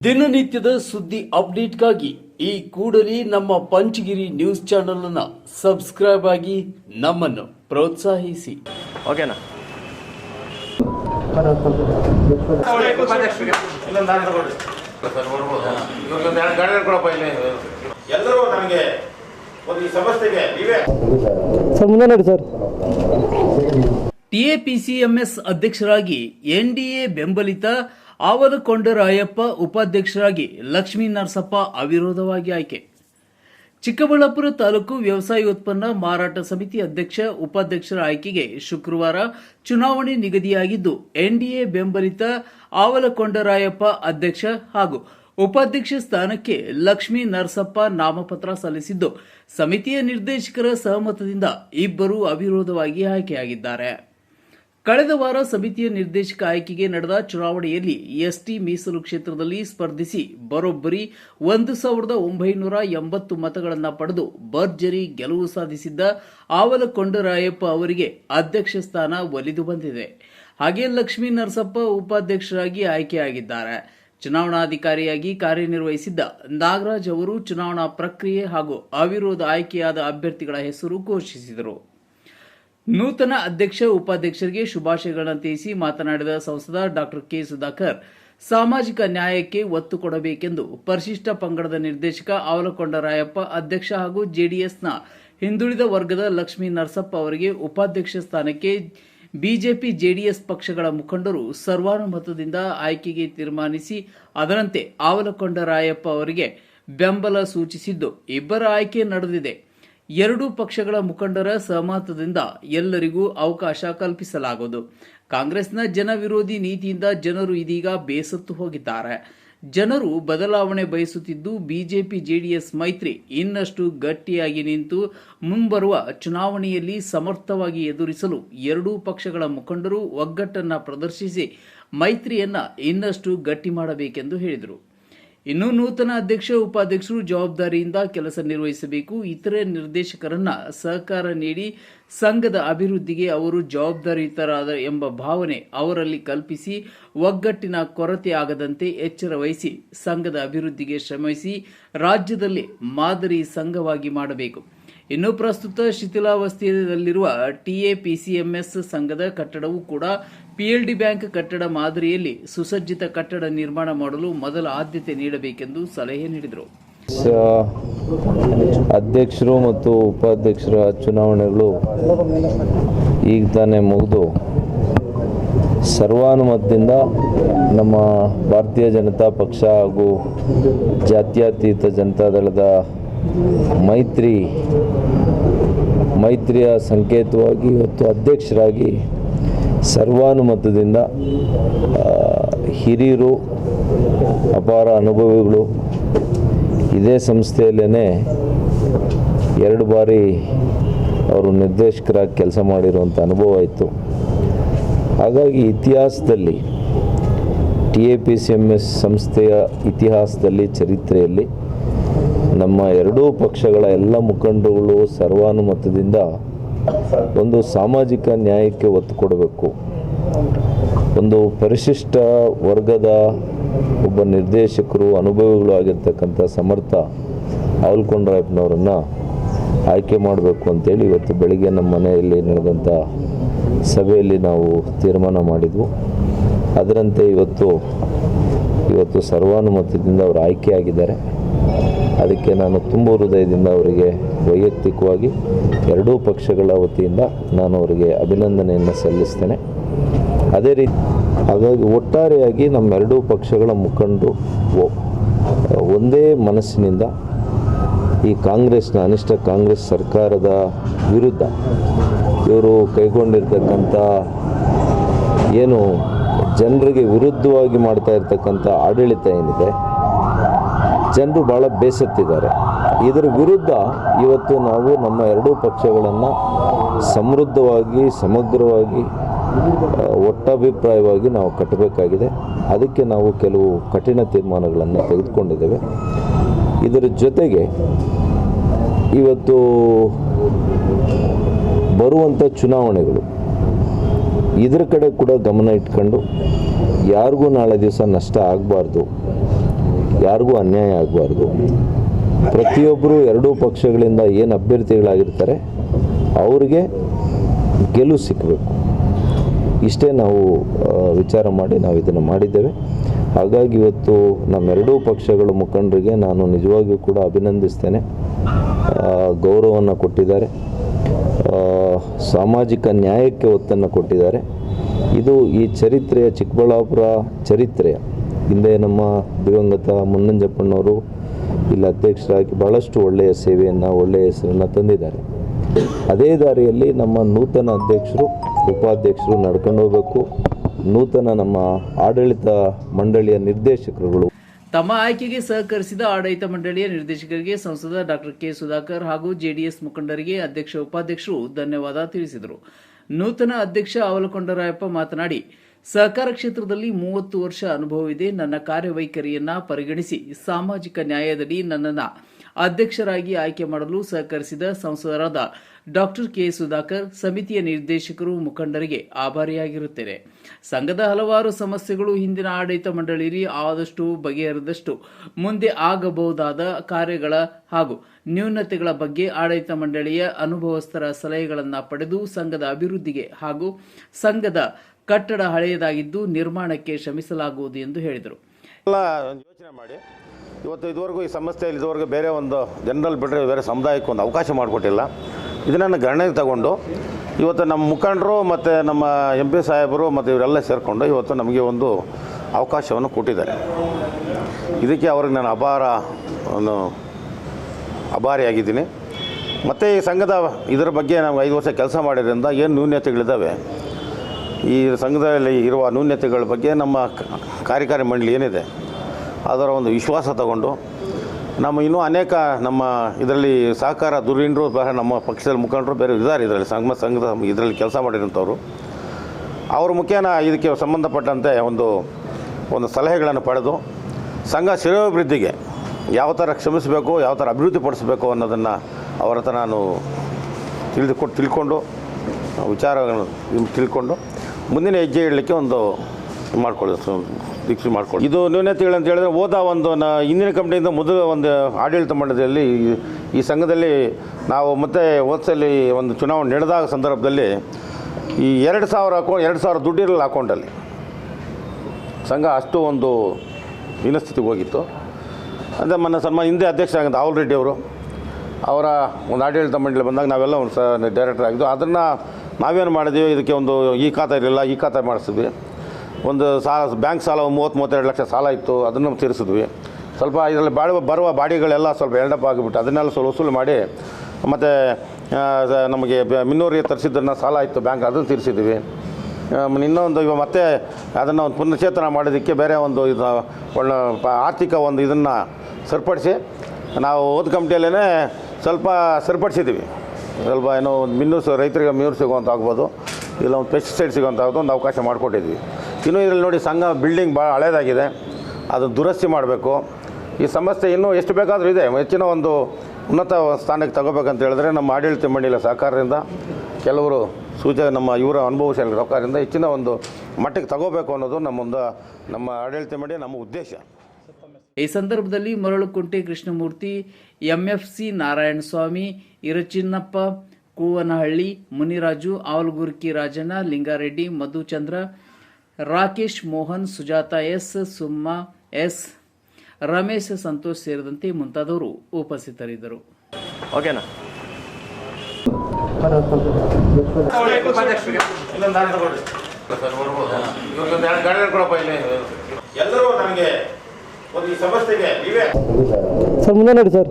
ದಿನನಿತ್ಯದ ಸುದ್ದಿ ಅಪ್ಡೇಟ್ಗಾಗಿ ಈ ಕೂಡಲೇ ನಮ್ಮ ಪಂಚಗಿರಿ ನ್ಯೂಸ್ ಚಾನೆಲ್ ಅನ್ನ ಸಬ್ಸ್ಕ್ರೈಬ್ ಆಗಿ ನಮ್ಮನ್ನು ಪ್ರೋತ್ಸಾಹಿಸಿ. ಓಕೆನಾ? ಎಲ್ಲರೂ ನನಗೆ ಒಂದು ಈ ಸಮಸ್ಯೆಗೆ ನೀವೇ ಸರ್ ಮುಂದೆ ನೋಡಿ ಸರ್. ಟಿಎಪಿಸಿಎಂಎಸ್ ಅಧ್ಯಕ್ಷರಾಗಿ ಎನ್ಡಿಎ ಬೆಂಬಲಿತ ಆವಲಕೊಂಡರಾಯಪ್ಪ ಉಪಾಧ್ಯಕ್ಷರಾಗಿ ಲಕ್ಷ್ಮೀ ನರಸಪ್ಪ ಅವಿರೋಧವಾಗಿ ಆಯ್ಕೆ. ಚಿಕ್ಕಬಳ್ಳಾಪುರ ತಾಲೂಕು ವ್ಯವಸಾಯ ಉತ್ಪನ್ನ ಮಾರಾಟ ಸಮಿತಿ ಅಧ್ಯಕ್ಷ ಉಪಾಧ್ಯಕ್ಷರ ಆಯ್ಕೆಗೆ ಶುಕ್ರವಾರ ಚುನಾವಣೆ ನಿಗದಿಯಾಗಿದ್ದು, ಎನ್ಡಿಎ ಬೆಂಬಲಿತ ಆವಲಕೊಂಡರಾಯಪ್ಪ ಅಧ್ಯಕ್ಷ ಹಾಗೂ ಉಪಾಧ್ಯಕ್ಷ ಸ್ಥಾನಕ್ಕೆ ಲಕ್ಷ್ಮೀ ನರಸಪ್ಪ ನಾಮಪತ್ರ ಸಲ್ಲಿಸಿದ್ದು, ಸಮಿತಿಯ ನಿರ್ದೇಶಕರ ಸಹಮತದಿಂದ ಇಬ್ಬರು ಅವಿರೋಧವಾಗಿ ಆಯ್ಕೆಯಾಗಿದ್ದಾರೆ. ಕಳೆದ ವಾರ ಸಮಿತಿಯ ನಿರ್ದೇಶಕ ಆಯ್ಕೆಗೆ ನಡೆದ ಚುನಾವಣೆಯಲ್ಲಿ ಎಸ್ಟಿ ಮೀಸಲು ಕ್ಷೇತ್ರದಲ್ಲಿ ಸ್ಪರ್ಧಿಸಿ ಬರೋಬ್ಬರಿ ಒಂದು ಸಾವಿರದ ಒಂಬೈನೂರ ಎಂಬತ್ತು ಮತಗಳನ್ನು ಪಡೆದು ಭರ್ಜರಿ ಗೆಲುವು ಸಾಧಿಸಿದ್ದ ಆವಲಕೊಂಡರಾಯಪ್ಪ ಅವರಿಗೆ ಅಧ್ಯಕ್ಷ ಸ್ಥಾನ ಒಲಿದು ಬಂದಿದೆ. ಹಾಗೆ ಲಕ್ಷ್ಮೀ ನರಸಪ್ಪ ಉಪಾಧ್ಯಕ್ಷರಾಗಿ ಆಯ್ಕೆಯಾಗಿದ್ದಾರೆ. ಚುನಾವಣಾಧಿಕಾರಿಯಾಗಿ ಕಾರ್ಯನಿರ್ವಹಿಸಿದ್ದ ನಾಗರಾಜ್ ಅವರು ಚುನಾವಣಾ ಪ್ರಕ್ರಿಯೆ ಹಾಗೂ ಅವಿರೋಧ ಆಯ್ಕೆಯಾದ ಅಭ್ಯರ್ಥಿಗಳ ಹೆಸರು ಘೋಷಿಸಿದರು. ನೂತನ ಅಧ್ಯಕ್ಷ ಉಪಾಧ್ಯಕ್ಷರಿಗೆ ಶುಭಾಶಯಗಳನ್ನು ತಿಳಿಸಿ ಮಾತನಾಡಿದ ಸಂಸದ ಡಾಕ್ಟರ್ ಕೆ ಸುಧಾಕರ್, ಸಾಮಾಜಿಕ ನ್ಯಾಯಕ್ಕೆ ಒತ್ತು ಕೊಡಬೇಕೆಂದು ಪರಿಶಿಷ್ಟ ಪಂಗಡದ ನಿರ್ದೇಶಕ ಆವಲಕೊಂಡರಾಯಪ್ಪ ಅಧ್ಯಕ್ಷ ಹಾಗೂ ಜೆಡಿಎಸ್ನ ಹಿಂದುಳಿದ ವರ್ಗದ ಲಕ್ಷ್ಮೀ ನರಸಪ್ಪ ಅವರಿಗೆ ಉಪಾಧ್ಯಕ್ಷ ಸ್ಥಾನಕ್ಕೆ ಬಿಜೆಪಿ, ಜೆಡಿಎಸ್ ಪಕ್ಷಗಳ ಮುಖಂಡರು ಸರ್ವಾನುಮತದಿಂದ ಆಯ್ಕೆಗೆ ತೀರ್ಮಾನಿಸಿ, ಅದರಂತೆ ಆವಲಕೊಂಡರಾಯಪ್ಪ ಅವರಿಗೆ ಬೆಂಬಲ ಸೂಚಿಸಿದ್ದು, ಇಬ್ಬರ ಆಯ್ಕೆ ನಡೆದಿದೆ. ಎರಡೂ ಪಕ್ಷಗಳ ಮುಖಂಡರ ಸಹಮತದಿಂದ ಎಲ್ಲರಿಗೂ ಅವಕಾಶ ಕಲ್ಪಿಸಲಾಗುವುದು. ಕಾಂಗ್ರೆಸ್ನ ಜನವಿರೋಧಿ ನೀತಿಯಿಂದ ಜನರು ಇದೀಗ ಬೇಸತ್ತು ಹೋಗಿದ್ದಾರೆ. ಜನರು ಬದಲಾವಣೆ ಬಯಸುತ್ತಿದ್ದು ಬಿಜೆಪಿ, ಜೆಡಿಎಸ್ ಮೈತ್ರಿ ಇನ್ನಷ್ಟು ಗಟ್ಟಿಯಾಗಿ ನಿಂತು ಮುಂಬರುವ ಚುನಾವಣೆಯಲ್ಲಿ ಸಮರ್ಥವಾಗಿ ಎದುರಿಸಲು ಎರಡೂ ಪಕ್ಷಗಳ ಮುಖಂಡರು ಒಗ್ಗಟ್ಟನ್ನು ಪ್ರದರ್ಶಿಸಿ ಮೈತ್ರಿಯನ್ನ ಇನ್ನಷ್ಟು ಗಟ್ಟಿ ಮಾಡಬೇಕೆಂದು ಹೇಳಿದರು. ಇನ್ನು ನೂತನ ಅಧ್ಯಕ್ಷ, ಉಪಾಧ್ಯಕ್ಷರು ಜವಾಬ್ದಾರಿಯಿಂದ ಕೆಲಸ ನಿರ್ವಹಿಸಬೇಕು. ಇತರೆ ನಿರ್ದೇಶಕರನ್ನ ಸಹಕಾರ ನೀಡಿ ಸಂಘದ ಅಭಿವೃದ್ಧಿಗೆ ಅವರು ಜವಾಬ್ದಾರಿಯುತರಾದ ಎಂಬ ಭಾವನೆ ಅವರಲ್ಲಿ ಕಲ್ಪಿಸಿ ಒಗ್ಗಟ್ಟಿನ ಕೊರತೆ ಆಗದಂತೆ ಎಚ್ಚರ ವಹಿಸಿ ಸಂಘದ ಅಭಿವೃದ್ಧಿಗೆ ಶ್ರಮಿಸಿ ರಾಜ್ಯದಲ್ಲಿ ಮಾದರಿ ಸಂಘವಾಗಿ ಮಾಡಬೇಕು. ಇನ್ನು ಪ್ರಸ್ತುತ ಶಿಥಿಲಾವಸ್ಥೆಯಲ್ಲಿರುವ ಟಿಎಪಿಸಿಎಂಎಸ್ ಸಂಘದ ಕಟ್ಟಡವು ಕೂಡ ಪಿಎಲ್ಡಿ ಬ್ಯಾಂಕ್ ಕಟ್ಟಡ ಮಾದರಿಯಲ್ಲಿ ಸುಸಜ್ಜಿತ ಕಟ್ಟಡ ನಿರ್ಮಾಣ ಮಾಡಲು ಮೊದಲ ಆದ್ಯತೆ ನೀಡಬೇಕೆಂದು ಸಲಹೆ ನೀಡಿದರು. ಅಧ್ಯಕ್ಷರು ಮತ್ತು ಉಪಾಧ್ಯಕ್ಷರ ಚುನಾವಣೆಗಳು ಈಗ ತಾನೇ ಮುಗಿದು. ಸರ್ವಾನುಮತದಿಂದ ನಮ್ಮ ಭಾರತೀಯ ಜನತಾ ಪಕ್ಷ ಹಾಗೂ ಜಾತ್ಯತೀತ ಜನತಾದಳದ ಮೈತ್ರಿ, ಮೈತ್ರಿಯ ಸಂಕೇತವಾಗಿ ಇವತ್ತು ಅಧ್ಯಕ್ಷರಾಗಿ ಸರ್ವಾನುಮತದಿಂದ ಹಿರಿಯರು, ಅಪಾರ ಅನುಭವಿಗಳು ಇದೇ ಸಂಸ್ಥೆಯಲ್ಲೇ ಎರಡು ಬಾರಿ ಅವರು ನಿರ್ದೇಶಕರಾಗಿ ಕೆಲಸ ಮಾಡಿರುವಂಥ ಅನುಭವ ಇತ್ತು ಹಾಗಾಗಿ ಇತಿಹಾಸದಲ್ಲಿ, T A P C M S ಸಂಸ್ಥೆಯ ಇತಿಹಾಸದಲ್ಲಿ, ಚರಿತ್ರೆಯಲ್ಲಿ ನಮ್ಮ ಎರಡೂ ಪಕ್ಷಗಳ ಎಲ್ಲ ಮುಖಂಡರುಗಳು ಸರ್ವಾನುಮತದಿಂದ ಒಂದು ಸಾಮಾಜಿಕ ನ್ಯಾಯಕ್ಕೆ ಒತ್ತು ಕೊಡಬೇಕು. ಒಂದು ಪರಿಶಿಷ್ಟ ವರ್ಗದ ಒಬ್ಬ ನಿರ್ದೇಶಕರು ಅನುಭವಿಗಳು ಆಗಿರ್ತಕ್ಕಂಥ ಸಮರ್ಥ ಆವಲ್ಕೊಂಡ್ರಾಯಪ್ಪನವರನ್ನು ಆಯ್ಕೆ ಮಾಡಬೇಕು ಅಂತೇಳಿ ಇವತ್ತು ಬೆಳಿಗ್ಗೆ ನಮ್ಮ ಮನೆಯಲ್ಲಿ ನಡೆದಂಥ ಸಭೆಯಲ್ಲಿ ನಾವು ತೀರ್ಮಾನ ಮಾಡಿದ್ವು. ಅದರಂತೆ ಇವತ್ತು ಇವತ್ತು ಸರ್ವಾನುಮತದಿಂದ ಅವರು ಆಯ್ಕೆಯಾಗಿದ್ದಾರೆ ಅದಕ್ಕೆ ನಾನು ತುಂಬ ಹೃದಯದಿಂದ ಅವರಿಗೆ ವೈಯಕ್ತಿಕವಾಗಿ ಎರಡೂ ಪಕ್ಷಗಳ ವತಿಯಿಂದ ನಾನು ಅವರಿಗೆ ಅಭಿನಂದನೆಯನ್ನು ಸಲ್ಲಿಸ್ತೇನೆ. ಅದೇ ರೀತಿ ಹಾಗಾಗಿ ಒಟ್ಟಾರೆಯಾಗಿ ನಮ್ಮೆರಡೂ ಪಕ್ಷಗಳ ಮುಖಂಡರು ಒಂದೇ ಮನಸ್ಸಿನಿಂದ ಈ ಕಾಂಗ್ರೆಸ್ನ ಅನಿಷ್ಟ ಕಾಂಗ್ರೆಸ್ ಸರ್ಕಾರದ ವಿರುದ್ಧ ಇವರು ಕೈಗೊಂಡಿರ್ತಕ್ಕಂಥ ಏನು ಜನರಿಗೆ ವಿರುದ್ಧವಾಗಿ ಮಾಡ್ತಾ ಇರ್ತಕ್ಕಂಥ ಆಡಳಿತ ಏನಿದೆ ಜನರು ಭಾಳ ಬೇಸತ್ತಿದ್ದಾರೆ. ಇದರ ವಿರುದ್ಧ ಇವತ್ತು ನಾವು ನಮ್ಮ ಎರಡೂ ಪಕ್ಷಗಳನ್ನು ಸಮೃದ್ಧವಾಗಿ, ಸಮಗ್ರವಾಗಿ ಒಟ್ಟಾಭಿಪ್ರಾಯವಾಗಿ ನಾವು ಕಟ್ಟಬೇಕಾಗಿದೆ. ಅದಕ್ಕೆ ನಾವು ಕೆಲವು ಕಠಿಣ ತೀರ್ಮಾನಗಳನ್ನು ತೆಗೆದುಕೊಂಡಿದ್ದೇವೆ. ಇದರ ಜೊತೆಗೆ ಇವತ್ತು ಬರುವಂಥ ಚುನಾವಣೆಗಳು, ಇದರ ಕಡೆ ಕೂಡ ಗಮನ ಇಟ್ಕೊಂಡು, ಯಾರಿಗೂ ನಾಳೆ ದಿವಸ ನಷ್ಟ ಆಗಬಾರ್ದು ಯಾರಿಗೂ ಅನ್ಯಾಯ ಆಗಬಾರ್ದು. ಪ್ರತಿಯೊಬ್ಬರು ಎರಡೂ ಪಕ್ಷಗಳಿಂದ ಏನು ಅಭ್ಯರ್ಥಿಗಳಾಗಿರ್ತಾರೆ, ಅವರಿಗೆ ಗೆಲುವು ಸಿಕ್ಕಬೇಕು ಇಷ್ಟೇ ನಾವು ವಿಚಾರ ಮಾಡಿ ನಾವು ಇದನ್ನು ಮಾಡಿದ್ದೇವೆ. ಹಾಗಾಗಿ ಇವತ್ತು ನಮ್ಮೆರಡೂ ಪಕ್ಷಗಳ ಮುಖಂಡರಿಗೆ ನಾನು ನಿಜವಾಗಿಯೂ ಕೂಡ ಅಭಿನಂದಿಸ್ತೇನೆ. ಗೌರವವನ್ನು ಕೊಟ್ಟಿದ್ದಾರೆ. ಸಾಮಾಜಿಕ ನ್ಯಾಯಕ್ಕೆ ಒತ್ತನ್ನು ಕೊಟ್ಟಿದ್ದಾರೆ. ಇದು ಈ ಚರಿತ್ರೆಯ ಚಿಕ್ಕಬಳ್ಳಾಪುರ ಚರಿತ್ರೆಯ. ಹಿಂದೆ ನಮ್ಮ ದಿವಂಗತ ಮುನ್ನಂಜಪ್ಪಣ್ಣವರು ಇಲ್ಲಿ ಅಧ್ಯಕ್ಷರಾಗಿ ಭಾಳಷ್ಟು ಒಳ್ಳೆಯ ಸೇವೆಯನ್ನು, ಒಳ್ಳೆಯ ಹೆಸರನ್ನು ತಂದಿದ್ದಾರೆ. ಅದೇ ದಾರಿಯಲ್ಲಿ ನಮ್ಮ ನೂತನ ಅಧ್ಯಕ್ಷರು, ಉಪಾಧ್ಯಕ್ಷರು ನಡ್ಕೊಂಡು ಹೋಗಬೇಕು. ನೂತನ ನಮ್ಮ ಆಡಳಿತ ಮಂಡಳಿಯ ನಿರ್ದೇಶಕರುಗಳು. ತಮ್ಮ ಆಯ್ಕೆಗೆ ಸಹಕರಿಸಿದ ಆಡಳಿತ ಮಂಡಳಿಯ ನಿರ್ದೇಶಕರಿಗೆ ಸಂಸದ ಡಾಕ್ಟರ್ ಕೆ. ಸುಧಾಕರ್ ಹಾಗೂ ಜೆಡಿಎಸ್ ಮುಖಂಡರಿಗೆ ಅಧ್ಯಕ್ಷ, ಉಪಾಧ್ಯಕ್ಷರು ಧನ್ಯವಾದ ತಿಳಿಸಿದರು. ನೂತನ ಅಧ್ಯಕ್ಷ ಅವಲಕೊಂಡರಾಯಪ್ಪ ಮಾತನಾಡಿ ಸಹಕಾರ ಕ್ಷೇತ್ರದಲ್ಲಿ ಮೂವತ್ತು ವರ್ಷ ಅನುಭವವಿದೆ. ನನ್ನ ಕಾರ್ಯವೈಖರಿಯನ್ನ ಪರಿಗಣಿಸಿ ಸಾಮಾಜಿಕ ನ್ಯಾಯದಡಿ ನನ್ನನ್ನು ಅಧ್ಯಕ್ಷರಾಗಿ ಆಯ್ಕೆ ಮಾಡಲು ಸಹಕರಿಸಿದ ಸಂಸದರಾದ ಡಾಕ್ಟರ್ ಕೆ ಸುಧಾಕರ್, ಸಮಿತಿಯ ನಿರ್ದೇಶಕರು, ಮುಖಂಡರಿಗೆ ಆಭಾರಿಯಾಗಿರುತ್ತೇನೆ. ಸಂಘದ ಹಲವಾರು ಸಮಸ್ಯೆಗಳು ಹಿಂದಿನ ಆಡಳಿತ ಮಂಡಳಿಯಲ್ಲಿ ಆದಷ್ಟು ಬಗೆಹರಿದಷ್ಟು ಮುಂದೆ ಆಗಬಹುದಾದ ಕಾರ್ಯಗಳ ಹಾಗೂ ನ್ಯೂನತೆಗಳ ಬಗ್ಗೆ ಆಡಳಿತ ಮಂಡಳಿಯ ಅನುಭವಸ್ಥರ ಸಲಹೆಗಳನ್ನು ಪಡೆದು ಸಂಘದ ಅಭಿವೃದ್ಧಿಗೆ ಹಾಗೂ ಸಂಘದ ಕಟ್ಟಡ ಹಳೆಯದಾಗಿದ್ದು ನಿರ್ಮಾಣಕ್ಕೆ ಶ್ರಮಿಸಲಾಗುವುದು ಎಂದು ಹೇಳಿದರು. ಯೋಚನೆ ಮಾಡಿ. ಇವತ್ತು ಇದುವರೆಗೂ ಈ ಸಮಸ್ಯೆಯಲ್ಲಿ ಇದುವರೆಗೂ ಬೇರೆ ಒಂದು ಜನರಲ್ ಬಿಟ್ಟರೆ ಬೇರೆ ಸಮುದಾಯಕ್ಕೆ ಒಂದು ಅವಕಾಶ ಮಾಡಿಕೊಟ್ಟಿಲ್ಲ. ಇದನ್ನು ಗಣನೆಗೆ ತಗೊಂಡು ಇವತ್ತು ನಮ್ಮ ಮುಖಂಡರು ಮತ್ತು ನಮ್ಮ ಎಂ ಪಿ ಸಾಹೇಬರು ಮತ್ತು ಇವರೆಲ್ಲ ಸೇರಿಕೊಂಡು ಇವತ್ತು ನಮಗೆ ಒಂದು ಅವಕಾಶವನ್ನು ಕೊಟ್ಟಿದ್ದಾರೆ. ಇದಕ್ಕೆ ಅವ್ರಿಗೆ ನಾನು ಅಪಾರ ಒಂದು ಅಭಾರಿಯಾಗಿದ್ದೀನಿ. ಮತ್ತು ಈ ಸಂಘದ ಇದರ ಬಗ್ಗೆ ನಾವು ಐದು ವರ್ಷ ಕೆಲಸ ಮಾಡಿದ್ರಿಂದ ಏನು ನ್ಯೂನ್ಯತೆಗಳಿದ್ದಾವೆ ಈ ಸಂಘದಲ್ಲಿ ಇರುವ ನ್ಯೂನ್ಯತೆಗಳ ಬಗ್ಗೆ ನಮ್ಮ ಕಾರ್ಯಕಾರಿ ಮಂಡಳಿ ಏನಿದೆ, ಅದರ ಒಂದು ವಿಶ್ವಾಸ ತಗೊಂಡು, ನಮ್ಮ ಇನ್ನೂ ಅನೇಕ ನಮ್ಮ ಇದರಲ್ಲಿ ಸಹಕಾರ ದುರೀಣರು ಬೇರೆ ನಮ್ಮ ಪಕ್ಷದಲ್ಲಿ ಮುಖಂಡರು ಬೇರೆ ಇದ್ದಾರೆ ಇದರಲ್ಲಿ, ಸಂಘ, ಸಂಘದ ಇದರಲ್ಲಿ ಕೆಲಸ ಮಾಡಿರೋಂಥವ್ರು ಅವ್ರ ಮುಖೇನ ಇದಕ್ಕೆ ಸಂಬಂಧಪಟ್ಟಂತೆ ಒಂದು ಒಂದು ಸಲಹೆಗಳನ್ನು ಪಡೆದು, ಸಂಘ ಶ್ರೇಯೋಭಿವೃದ್ಧಿಗೆ ಯಾವ ಥರ ಕ್ಷಮಿಸಬೇಕು ಯಾವ ಥರ ಅಭಿವೃದ್ಧಿ ಪಡಿಸಬೇಕು ಅನ್ನೋದನ್ನು ಅವರ ಹತ್ರ ನಾನು ತಿಳಿದುಕೊಟ್ಟು ತಿಳ್ಕೊಂಡು, ವಿಚಾರಗಳನ್ನು ತಿಳ್ಕೊಂಡು ಮುಂದಿನ ಹೆಜ್ಜೆ ಇಡಲಿಕ್ಕೆ ಒಂದು ಮಾಡ್ಕೊಳ್ಳಿ ದೀಕ್ಷೆ ಮಾಡ್ಕೊಳ್ಳಿ ಇದು ನ್ಯೂನತೆಗಳು ಅಂತ ಹೇಳಿದ್ರೆ ಹೋದ ಒಂದು ನ, ಹಿಂದಿನ ಕಂಪ್ನಿಯಿಂದ ಮೊದಲು ಒಂದು ಆಡಳಿತ ಮಂಡಳಿಯಲ್ಲಿ ಈ- ಸಂಘದಲ್ಲಿ ನಾವು ಮತ್ತೆ ಹೋದ್ಸಲಿ ಒಂದು ಚುನಾವಣೆ ನಡೆದಾಗ ಸಂದರ್ಭದಲ್ಲಿ ಈ ಎರಡು ಸಾವಿರ ಅಕೌಂಟ್ ಎರಡು ಸಾವಿರ ದುಡ್ಡಿರಲ್ಲ ಅಕೌಂಟಲ್ಲಿ. ಸಂಘ ಅಷ್ಟು ಒಂದು ಹೀನಸ್ಥಿತಿಗೆ ಹೋಗಿತ್ತು. ಅಂದರೆ ಮೊನ್ನೆ ಸನ್ಮಾನ ಹಿಂದೆ ಅಧ್ಯಕ್ಷ ಆಗಿದ್ದ ರಾಹುಲ್ ರೆಡ್ಡಿ ಅವರು, ಅವರ ಒಂದು ಆಡಳಿತ ಮಂಡಳಿ ಬಂದಾಗ ನಾವೆಲ್ಲ ಒಂದು ಸ ಡೈರೆಕ್ಟರ್ ಆಗಿದ್ದು, ಅದನ್ನು ನಾವೇನು ಮಾಡಿದ್ವಿ? ಇದಕ್ಕೆ ಒಂದು ಈ ಖಾತೆ ಇರಲಿಲ್ಲ, ಈ ಖಾತೆ ಮಾಡಿಸಿದ್ವಿ. ಒಂದು ಸಾಲ, ಬ್ಯಾಂಕ್ ಸಾಲ ಮೂವತ್ತು ಮೂವತ್ತೆರಡು ಲಕ್ಷ ಸಾಲ ಇತ್ತು, ಅದನ್ನು ತೀರಿಸಿದ್ವಿ. ಸ್ವಲ್ಪ ಇದರಲ್ಲಿ ಬಾಳುವ ಬರುವ ಬಾಡಿಗಳೆಲ್ಲ ಸ್ವಲ್ಪ ಎಲ್ಡಪ್ ಆಗಿಬಿಟ್ಟು ಅದನ್ನೆಲ್ಲ ಸ್ವಲ್ಪ ವಸೂಲು ಮಾಡಿ, ಮತ್ತು ನಮಗೆ ಮಿನ್ನೂರಿಗೆ ತರಿಸಿದ್ದನ್ನು ಸಾಲ ಇತ್ತು ಬ್ಯಾಂಕ್, ಅದನ್ನು ತೀರಿಸಿದ್ವಿ. ಇನ್ನೊಂದು ಇವಾಗ ಮತ್ತೆ ಅದನ್ನು ಒಂದು ಪುನಶ್ಚೇತನ ಮಾಡೋದಕ್ಕೆ ಬೇರೆ ಒಂದು ಇದು, ಒಳ್ಳೆ ಆರ್ಥಿಕ ಒಂದು ಇದನ್ನು ಸರಿಪಡಿಸಿ, ನಾವು ಓದ್ ಕಮಿಟಿಯಲ್ಲೇ ಸ್ವಲ್ಪ ಸರಿಪಡಿಸಿದ್ದೀವಿ ಸ್ವಲ್ಪ ಏನೋ ಒಂದು ಮಿನ್ನೂರು ರೈತರಿಗೆ ಮೀನು ಸಿಗುವಂಥ ಆಗ್ಬೋದು. ಇಲ್ಲ, ಒಂದು ಪೆಸ್ಟಿಸೈಡ್ ಆಗ್ಬೋದು, ಒಂದು ಅವಕಾಶ ಮಾಡಿಕೊಟ್ಟಿದ್ವಿ. ಇನ್ನೂ ಇದರಲ್ಲಿ ನೋಡಿ, ಸಂಘ ಬಿಲ್ಡಿಂಗ್ ಭಾಳ ಹಳೇದಾಗಿದೆ. ಅದು ದುರಸ್ತಿ ಮಾಡಬೇಕು. ಈ ಸಮಸ್ಯೆ ಇನ್ನೂ ಎಷ್ಟು ಬೇಕಾದರೂ ಇದೆ. ಹೆಚ್ಚಿನ ಒಂದು ಉನ್ನತ ಸ್ಥಾನಕ್ಕೆ ತಗೋಬೇಕಂತ ಹೇಳಿದ್ರೆ ನಮ್ಮ ಆಡಳಿತ ಮಂಡಳಿಯ ಸಹಕಾರದಿಂದ ಕೆಲವರು ಸೂಚನೆ ನಮ್ಮ ಇವರ ಅನುಭವಶಾಲಿ ಸಹಕಾರದಿಂದ ಹೆಚ್ಚಿನ ಒಂದು ಮಟ್ಟಕ್ಕೆ ತಗೋಬೇಕು ಅನ್ನೋದು ನಮ್ಮೊಂದು ನಮ್ಮ ಆಡಳಿತ ಮಂಡಳಿ ನಮ್ಮ ಉದ್ದೇಶ. ಈ ಸಂದರ್ಭದಲ್ಲಿ Maralukunte Krishnamurthy MFC Narayanaswamy Irachinnappa Koovanahalli Muniraju Avalgurki Rajanna Lingareddy Madhuchandra Rakesh Mohan Sujatha S Summa S Ramesh Santosh ಸೇರಿದಂತೆ ಮುಂತಾದವರು ಉಪಸ್ಥಿತರಿದ್ದರು. ಓಕೆನಾ? ಎಲ್ಲರೂ ನನಗೆ ಒಂದು ಈ ಸಮಸ್ಯೆಗೆ ನೀವೇ ಸರ್ ಮುಂದೆ ನೋಡಿ ಸರ್.